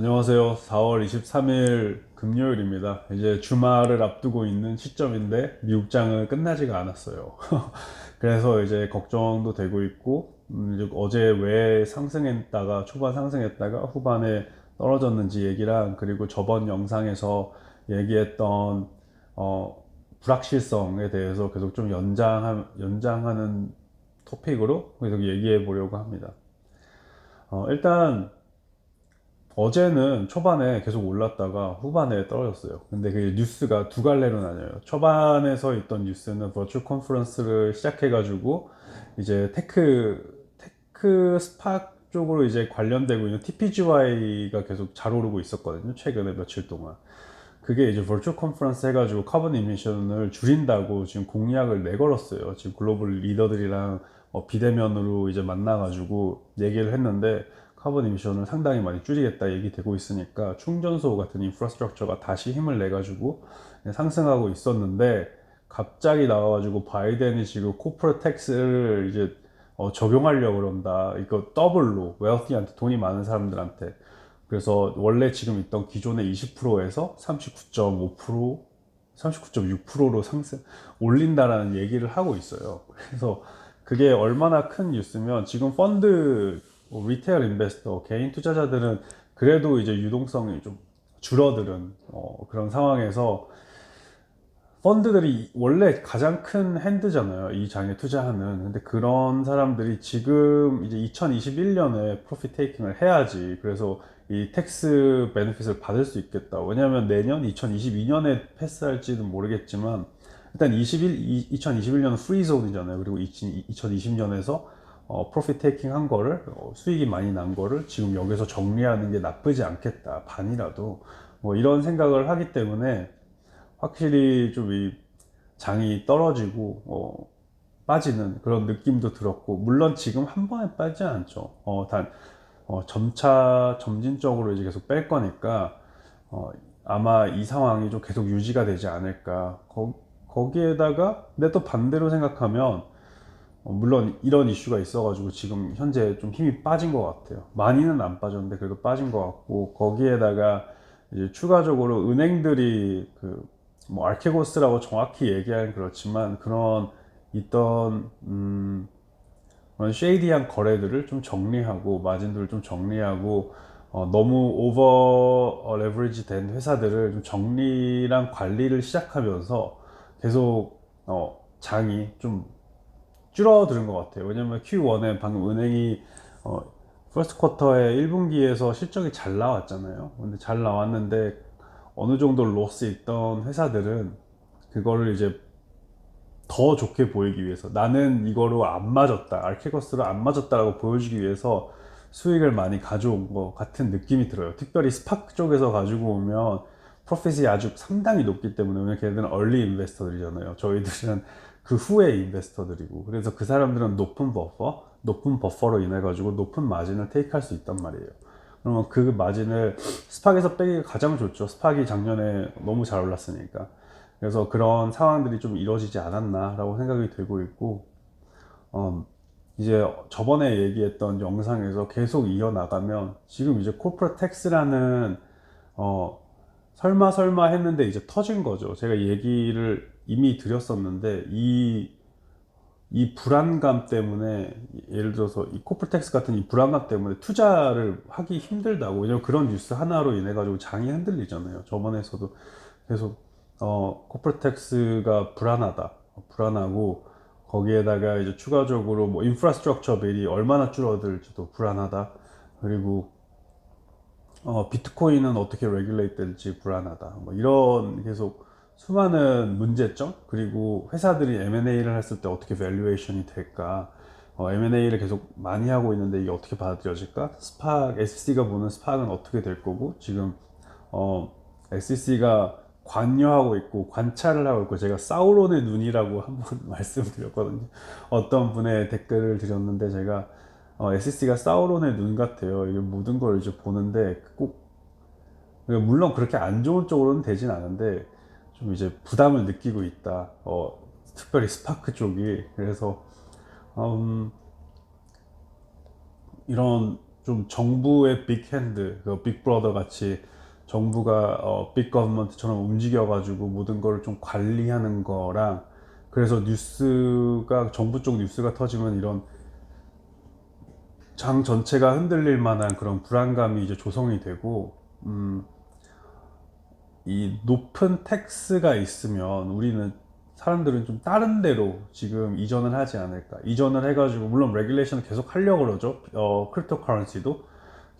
안녕하세요. 4월 23일 금요일입니다. 이제 주말을 앞두고 있는 시점인데 미국장은 끝나지가 않았어요. 그래서 이제 걱정도 되고 있고 음, 어제 왜 상승했다가 초반 상승했다가 후반에 떨어졌는지 얘기랑 그리고 저번 영상에서 얘기했던 어, 불확실성에 대해서 계속 좀 연장 연장하는 토픽으로 계속 얘기해 보려고 합니다. 어, 일단 어제는 초반에 계속 올랐다가 후반에 떨어졌어요. 근데 그 뉴스가 두 갈래로 나뉘어요. 초반에서 있던 뉴스는 버추 컨퍼런스를 시작해가지고 이제 테크 테크 스팍 쪽으로 이제 관련되고 있는 TPGY가 계속 잘 오르고 있었거든요. 최근에 며칠 동안. 그게 이제 버추 컨퍼런스 해가지고 카본 이미션을 줄인다고 지금 공약을 내걸었어요. 지금 글로벌 리더들이랑 어, 비대면으로 이제 만나가지고 얘기를 했는데 카본 이미션을 상당히 많이 줄이겠다 얘기 되고 있으니까 충전소 같은 인프라스트럭처가 다시 힘을 내 가지고 상승하고 있었는데 갑자기 나와 가지고 바이든이 지금 코프레 텍스를 이제 어, 적용하려고 그런다. 이거 더블로 웰티한테 돈이 많은 사람들한테 그래서 원래 지금 있던 기존의 20%에서 39.5% 39.6%로 상승 올린다라는 얘기를 하고 있어요. 그래서 그게 얼마나 큰 뉴스면 지금 펀드 뭐 리테일 인베스터 개인 투자자들은 그래도 이제 유동성이 좀 줄어드는 어, 그런 상황에서 펀드들이 원래 가장 큰 핸드잖아요. 이 장에 투자하는. 근데 그런 사람들이 지금 이제 2021년에 프로핏 테이킹을 해야지. 그래서 이 텍스 베네핏을 받을 수 있겠다. 왜냐하면 내년 2022년에 패스할지는 모르겠지만 일단 21, 2021년은 프리존이잖아요. 그리고 2020년에서 어, 프로핏 테이킹 한 거를 어, 수익이 많이 난 거를 지금 여기서 정리하는 게 나쁘지 않겠다. 반이라도 뭐 이런 생각을 하기 때문에 확실히 좀 이 장이 떨어지고 어, 빠지는 그런 느낌도 들었고 물론 지금 한 번에 빠지지 않죠. 어, 단 어, 점차 점진적으로 이제 계속 뺄 거니까 어, 아마 이 상황이 좀 계속 유지가 되지 않을까. 거, 거기에다가 근데 또 반대로 생각하면 어, 물론 이런 이슈가 있어가지고 지금 현재 좀 힘이 빠진 것 같아요. 많이는 안 빠졌는데 그래도 빠진 것 같고 거기에다가 이제 추가적으로 은행들이 그 뭐 알케고스라고 정확히 얘기하는 그렇지만 그런 있던 음 그런 쉐이디한 거래들을 좀 정리하고 마진들을 좀 정리하고 어, 너무 오버 레버리지 된 회사들을 좀 정리랑 관리를 시작하면서 계속 어, 장이 좀 줄어드는 것 같아요. 왜냐면 Q1에 방금 은행이 어, 퍼스트 쿼터에 1분기에서 실적이 잘 나왔잖아요. 근데 잘 나왔는데 어느 정도 로스 있던 회사들은 그거를 이제 더 좋게 보이기 위해서 나는 이거로 안 맞았다 알케거스로 안 맞았다라고 보여주기 위해서 수익을 많이 가져온 것 같은 느낌이 들어요 특별히 스파크 쪽에서 가지고 오면 프로핏이 아주 상당히 높기 때문에 걔네들은 얼리 인베스터들이잖아요 저희들은 그 후에 인베스터들이고 그래서 그 사람들은 높은 버퍼 높은 버퍼로 인해 가지고 높은 마진을 테이크할 수 있단 말이에요 그러면 그 마진을 스팍에서 빼기가 가장 좋죠. 스팍이 작년에 너무 잘 올랐으니까. 그래서 그런 상황들이 좀 이루어지지 않았나라고 생각이 되고 있고, 음, 이제 저번에 얘기했던 영상에서 계속 이어나가면 지금 이제 코프라 텍스라는 어, 설마 설마 했는데 이제 터진 거죠. 제가 얘기를 이미 드렸었는데 이 이 불안감 때문에 예를 들어서 이 코플텍스 같은 이 불안감 때문에 투자를 하기 힘들다고 왜냐면 그런 뉴스 하나로 인해 가지고 장이 흔들리잖아요. 저번에서도. 계속 어 코플텍스가 불안하다. 불안하고 거기에다가 이제 추가적으로 뭐 인프라스트럭처 빌이 얼마나 줄어들지도 불안하다. 그리고 어 비트코인은 어떻게 레귤레이트 될지 불안하다. 뭐 이런 계속 수많은 문제점 그리고 회사들이 M&A를 했을 때 어떻게 밸류에이션이 될까 어, M&A를 계속 많이 하고 있는데 이게 어떻게 받아들여질까? 스팍 SEC가 보는 스팍은 어떻게 될 거고 지금 어, SEC가 관여하고 있고 관찰을 하고 있고 제가 사우론의 눈이라고 한번 말씀드렸거든요. 어떤 분의 댓글을 드렸는데 제가 어, SEC가 사우론의 눈 같아요. 이게 모든 걸 이제 보는데 꼭 물론 그렇게 안 좋은 쪽으로는 되진 않은데 좀 이제 부담을 느끼고 있다. 어, 특별히 스파크 쪽이. 그래서, 음, 이런 좀 정부의 빅핸드, 그 빅브러더 같이 정부가 어, 빅거먼트처럼 움직여가지고 모든 거를 좀 관리하는 거랑 그래서 뉴스가 정부 쪽 뉴스가 터지면 이런 장 전체가 흔들릴 만한 그런 불안감이 이제 조성이 되고 음, 이 높은 텍스가 있으면 우리는 사람들은 좀 다른 데로 지금 이전을 하지 않을까. 이전을 해가지고 물론 레귤레이션을 계속 하려고 그러죠. 어, 크립토 커런시도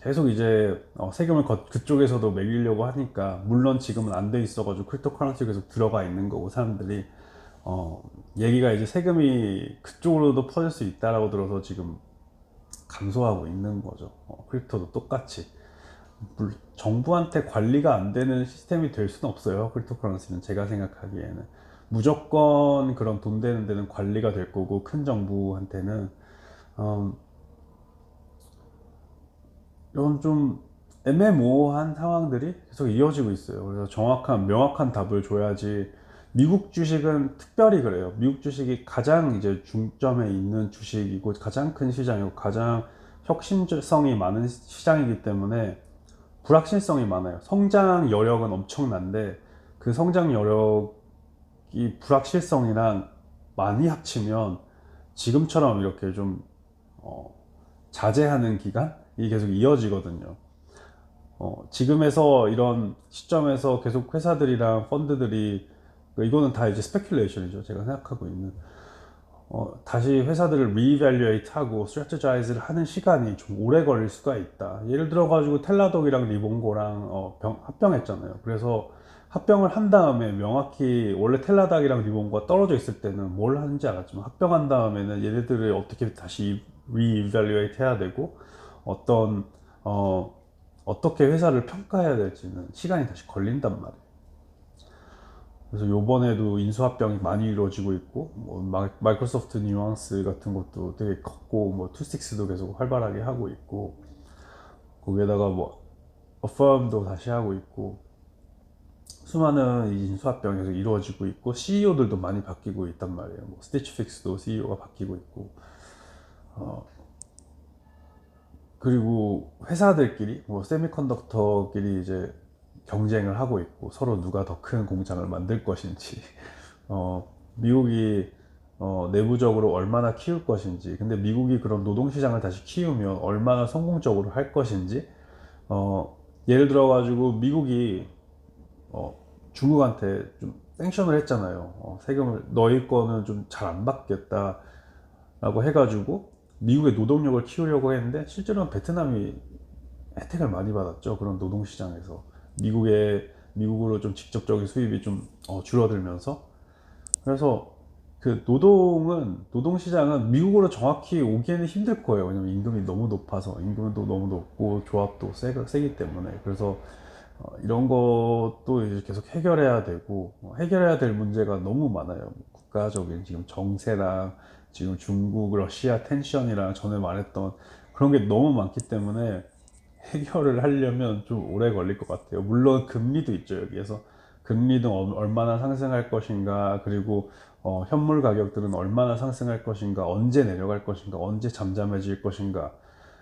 계속 이제 어, 세금을 거- 그쪽에서도 매기려고 하니까 물론 지금은 안 돼 있어 가지고 크립토 커런시 계속 들어가 있는 거고 사람들이 어, 얘기가 이제 세금이 그쪽으로도 퍼질 수 있다라고 들어서 지금 감소하고 있는 거죠. 어, 크립토도 똑같이. 물- 정부한테 관리가 안 되는 시스템이 될 수는 없어요. 크립토커런시는 제가 생각하기에는 무조건 그런 돈 되는 데는 관리가 될 거고 큰 정부한테는 음, 이런 좀 애매모호한 상황들이 계속 이어지고 있어요. 그래서 정확한 명확한 답을 줘야지 미국 주식은 특별히 그래요. 미국 주식이 가장 이제 중점에 있는 주식이고 가장 큰 시장이고 가장 혁신성이 많은 시장이기 때문에 불확실성이 많아요. 성장 여력은 엄청난데 그 성장 여력이 불확실성이랑 많이 합치면 지금처럼 이렇게 좀 어, 자제하는 기간이 계속 이어지거든요. 어, 지금에서 이런 시점에서 계속 회사들이랑 펀드들이 그 이거는 다 이제 스페큘레이션이죠. 제가 생각하고 있는 어, 다시 회사들을 리이밸류에이트 하고 스트래티자이즈를 하는 시간이 좀 오래 걸릴 수가 있다. 예를 들어 가지고 텔라독이랑 리본고랑 어, 병- 합병했잖아요. 그래서 합병을 한 다음에 명확히 원래 텔라닥이랑 리본고가 떨어져 있을 때는 뭘 하는지 알았지만 합병한 다음에는 얘네들을 어떻게 다시 리이밸류에이트 해야 되고 어떤 어, 어떻게 회사를 평가해야 될지는 시간이 다시 걸린단 말이에요. 그래서 요번에도 인수합병이 많이 이루어지고 있고 뭐 마- 마이크로소프트 뉘앙스 같은 것도 되게 컸고 뭐 투식스도 계속 활발하게 하고 있고 거기에다가 뭐 어펌도 다시 하고 있고 수많은 이 인수합병이 계속 이루어지고 있고 CEO들도 많이 바뀌고 있단 말이에요. 뭐 스티치픽스도 CEO가 바뀌고 있고 어, 그리고 회사들끼리 뭐 세미컨덕터끼리 이제 경쟁을 하고 있고 서로 누가 더 큰 공장을 만들 것인지 어, 미국이 어, 내부적으로 얼마나 키울 것인지 근데 미국이 그런 노동시장을 다시 키우면 얼마나 성공적으로 할 것인지 어, 예를 들어 가지고 미국이 어, 중국한테 좀 땡션을 했잖아요. 어, 세금을 너희 거는 좀 잘 안 받겠다 라고 해가지고 미국의 노동력을 키우려고 했는데 실제로는 베트남이 혜택을 많이 받았죠. 그런 노동시장에서 미국의 미국으로 좀 직접적인 수입이 좀 어, 줄어들면서. 그래서 그 노동은 노동 시장은 미국으로 정확히 오기에는 힘들 거예요. 왜냐면 임금이 너무 높아서. 임금도 너무 높고 조합도 세, 세기 때문에. 그래서 어, 이런 것도 이제 계속 해결해야 되고 어, 해결해야 될 문제가 너무 많아요. 뭐 국가적인 지금 정세랑 지금 중국 러시아 텐션이랑 전에 말했던 그런 게 너무 많기 때문에 해결을 하려면 좀 오래 걸릴 것 같아요. 물론 금리도 있죠, 여기에서. 금리도 얼- 얼마나 상승할 것인가, 그리고 어, 현물 가격들은 얼마나 상승할 것인가, 언제 내려갈 것인가, 언제 잠잠해질 것인가,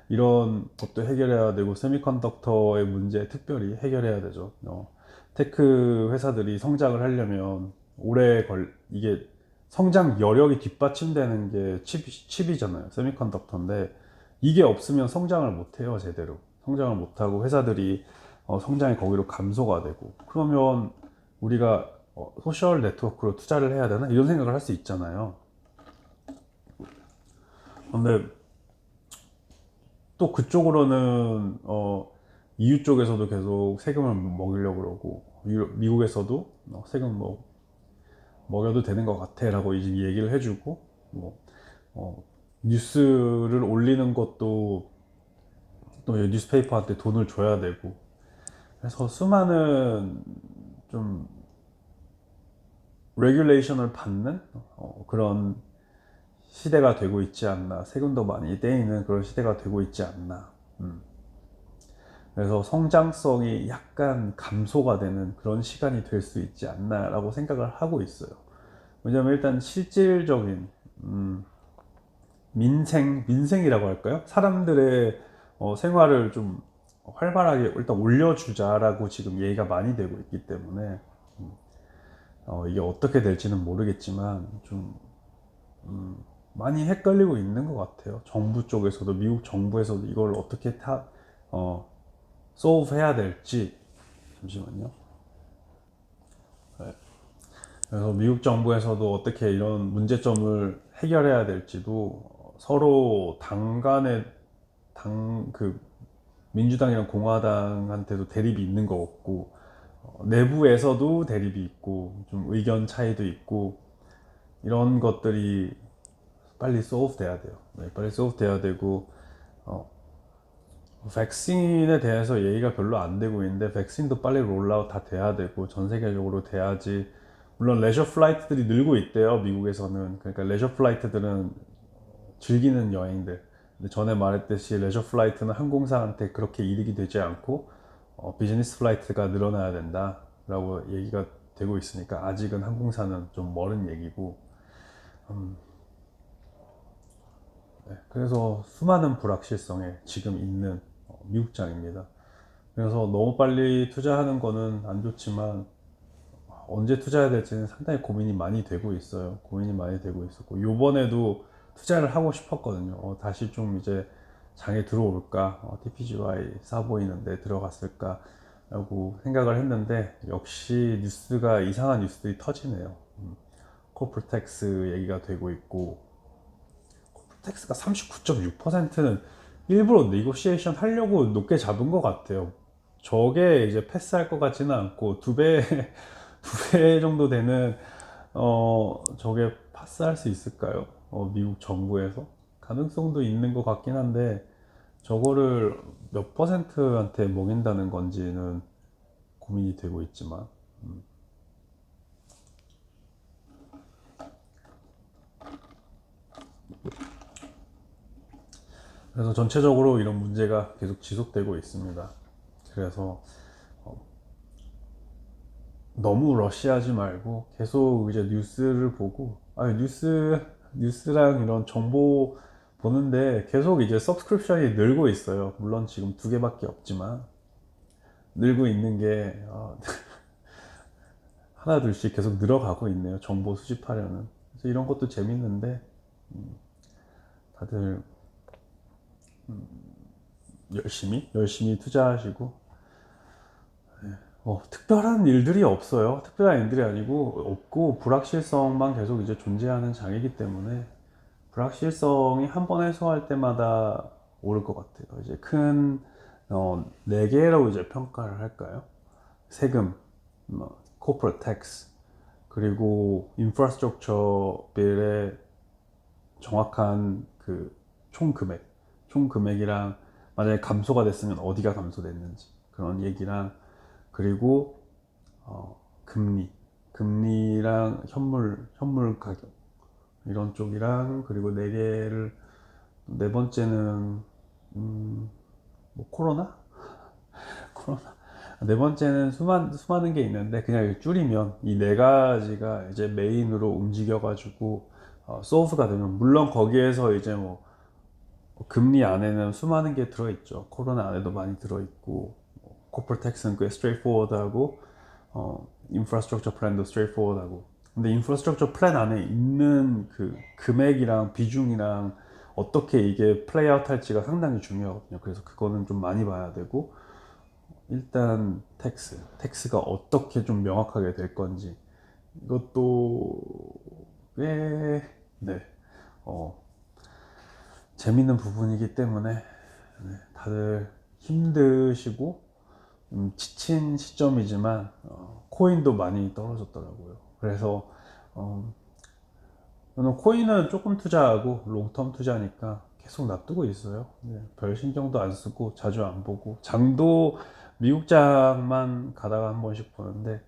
이런 것도 해결해야 되고, 세미컨덕터의 문제 특별히 해결해야 되죠. 어, 테크 회사들이 성장을 하려면 오래 걸, 이게 성장 여력이 뒷받침되는 게 칩, 칩이잖아요. 세미컨덕터인데, 이게 없으면 성장을 못 해요, 제대로. 성장을 못하고 회사들이 어, 성장이 거기로 감소가 되고 그러면 우리가 어, 소셜 네트워크로 투자를 해야 되나 이런 생각을 할 수 있잖아요. 근데 또 그쪽으로는 어, EU 쪽에서도 계속 세금을 먹이려고 그러고 유럽- 미국에서도 어, 세금 뭐 먹여도 되는 것 같아라고 이제 얘기를 해주고 뭐 어, 뉴스를 올리는 것도 또 뉴스페이퍼한테 돈을 줘야 되고 그래서 수많은 좀 레귤레이션을 받는 어, 그런 시대가 되고 있지 않나 세금도 많이 떼이는 그런 시대가 되고 있지 않나 음. 그래서 성장성이 약간 감소가 되는 그런 시간이 될 수 있지 않나 라고 생각을 하고 있어요 왜냐면 일단 실질적인 음, 민생 민생이라고 할까요? 사람들의 어, 생활을 좀 활발하게 일단 올려주자라고 지금 얘기가 많이 되고 있기 때문에 음, 어, 이게 어떻게 될지는 모르겠지만 좀 음, 많이 헷갈리고 있는 것 같아요. 정부 쪽에서도 미국 정부에서도 이걸 어떻게 타 어, solve 해야 될지 잠시만요. 네. 그래서 미국 정부에서도 어떻게 이런 문제점을 해결해야 될지도 서로 당 간의 당 그 민주당이랑 공화당한테도 대립이 있는 것 같고 어, 내부에서도 대립이 있고 좀 의견 차이도 있고 이런 것들이 빨리 solve 돼야 돼요. 네, 빨리 solve 돼야 되고 어, 백신에 대해서 얘기가 별로 안 되고 있는데 백신도 빨리 롤아웃 다 돼야 되고 전 세계적으로 돼야지. 물론 레저 플라이트들이 늘고 있대요 미국에서는. 그러니까 레저 플라이트들은 즐기는 여행들 전에 말했듯이 레저 플라이트는 항공사한테 그렇게 이득이 되지 않고 어, 비즈니스 플라이트가 늘어나야 된다라고 얘기가 되고 있으니까 아직은 항공사는 좀 멀은 얘기고 음, 네, 그래서 수많은 불확실성에 지금 있는 어, 미국장입니다. 그래서 너무 빨리 투자하는 거는 안 좋지만 언제 투자해야 될지는 상당히 고민이 많이 되고 있어요. 고민이 많이 되고 있었고 요번에도 투자를 하고 싶었거든요. 어, 다시 좀 이제 장에 들어올까, 어, TPGY 싸 보이는데 들어갔을까 라고 생각을 했는데 역시 뉴스가 이상한 뉴스들이 터지네요. 음, 코프텍스 얘기가 되고 있고 코프텍스가 39.6%는 일부러 네고시에이션 하려고 높게 잡은 것 같아요. 저게 이제 패스할 것 같지는 않고 두 배, 두 배 정도 되는, 어, 저게 패스할 수 있을까요? 어, 미국 정부에서? 가능성도 있는 것 같긴 한데, 저거를 몇 퍼센트한테 먹인다는 건지는 고민이 되고 있지만, 음. 그래서 전체적으로 이런 문제가 계속 지속되고 있습니다. 그래서 어, 너무 러시하지 말고 계속 이제 뉴스를 보고 아 뉴스 뉴스랑 이런 정보 보는데 계속 이제 서브스크립션이 늘고 있어요. 물론 지금 두 개밖에 없지만 늘고 있는 게 어, 하나 둘씩 계속 늘어가고 있네요. 정보 수집하려는. 그래서 이런 것도 재밌는데 음, 다들 음, 열심히 열심히 투자하시고 네, 어, 특별한 일들이 없어요. 특별한 일들이 아니고 없고 불확실성만 계속 이제 존재하는 장이기 때문에 불확실성이 한 번 해소할 때마다 오를 것 같아요. 이제 큰 어, 네 개라고 이제 평가를 할까요? 세금, 뭐, corporate tax, 그리고 infrastructure bill의 정확한 그 총 금액, 총 금액이랑 만약에 감소가 됐으면 어디가 감소됐는지 그런 얘기랑 그리고 어, 금리, 금리랑 현물, 현물 가격 이런 쪽이랑 그리고 네 개를 네 번째는 음, 뭐 코로나? 코로나. 네 번째는 수많, 수많은 게 있는데 그냥 줄이면 이 네 가지가 이제 메인으로 움직여가지고 어, 소스가 되면 물론 거기에서 이제 뭐 금리 안에는 수많은 게 들어있죠. 코로나 안에도 많이 들어있고 코퍼 텍스는 꽤 스트레이트포워드하고 어, 인프라스트럭처 플랜도 스트레이트포워드하고 근데 인프라스트럭처 플랜 안에 있는 그 금액이랑 비중이랑 어떻게 이게 플레이아웃 할지가 상당히 중요하거든요. 그래서 그거는 좀 많이 봐야 되고 일단 텍스, 텍스가 어떻게 좀 명확하게 될 건지 이것도 꽤 네, 어, 재밌는 부분이기 때문에 네, 다들 힘드시고 음, 지친 시점이지만 어, 코인도 많이 떨어졌더라고요. 그래서 어, 저는 코인은 조금 투자하고 롱텀 투자니까 계속 놔두고 있어요. 네, 별 신경도 안 쓰고 자주 안 보고 장도 미국 장만 가다가 한 번씩 보는데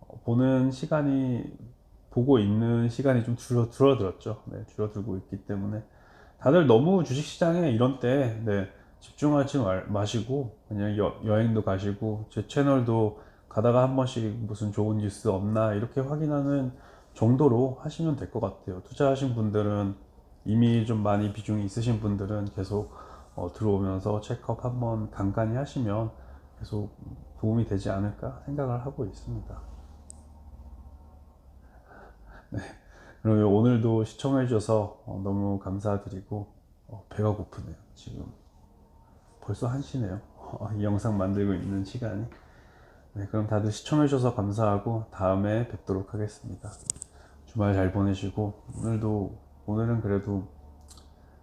어, 보는 시간이 보고 있는 시간이 좀 줄어 줄어들었죠. 네, 줄어들고 있기 때문에 다들 너무 주식시장에 이런 때 네, 집중하지 말, 마시고 그냥 여, 여행도 가시고 제 채널도 가다가 한 번씩 무슨 좋은 뉴스 없나 이렇게 확인하는 정도로 하시면 될 것 같아요. 투자하신 분들은 이미 좀 많이 비중이 있으신 분들은 계속 어, 들어오면서 체크업 한번 간간히 하시면 계속 도움이 되지 않을까 생각을 하고 있습니다. 네. 그러면 오늘도 시청해주셔서 어, 너무 감사드리고 어, 배가 고프네요. 지금 벌써 1시네요. 이 영상 만들고 있는 시간이. 네, 그럼 다들 시청해주셔서 감사하고 다음에 뵙도록 하겠습니다. 주말 잘 보내시고 오늘도 오늘은 그래도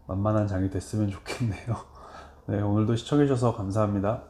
만만한 장이 됐으면 좋겠네요. 네, 오늘도 시청해주셔서 감사합니다.